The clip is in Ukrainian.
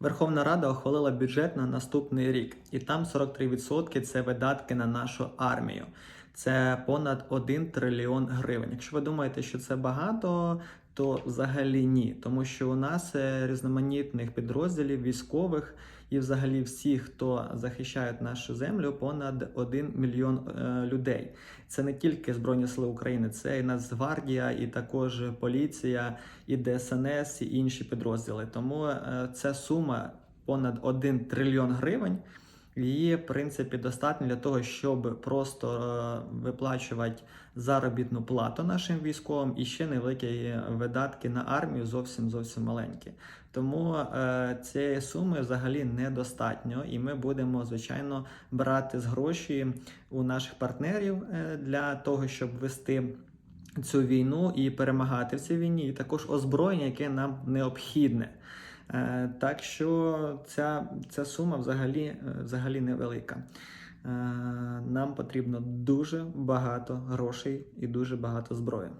Верховна Рада ухвалила бюджет на наступний рік, і там 43% це видатки на нашу армію. Це понад 1 трильйон гривень. Якщо ви думаєте, що це багато, то взагалі ні, тому що у нас е, різноманітних підрозділів військових і взагалі всіх, хто захищає нашу землю, понад 1 мільйон е, людей. Це не тільки Збройні Сили України, це і Нацгвардія, і також поліція, і ДСНС, і інші підрозділи. Тому е, ця сума понад 1 трильйон гривень. Її, в принципі, достатньо для того, щоб просто е, виплачувати заробітну плату нашим військовим і ще невеликі видатки на армію зовсім зовсім маленькі. Тому е, цієї суми взагалі недостатньо, і ми будемо звичайно брати з гроші у наших партнерів е, для того, щоб вести. Цю війну і перемагати в цій війні, і також озброєння, яке нам необхідне. Е, Так що ця, ця сума взагалі, е, взагалі невелика. Е, Нам потрібно дуже багато грошей і дуже багато зброї.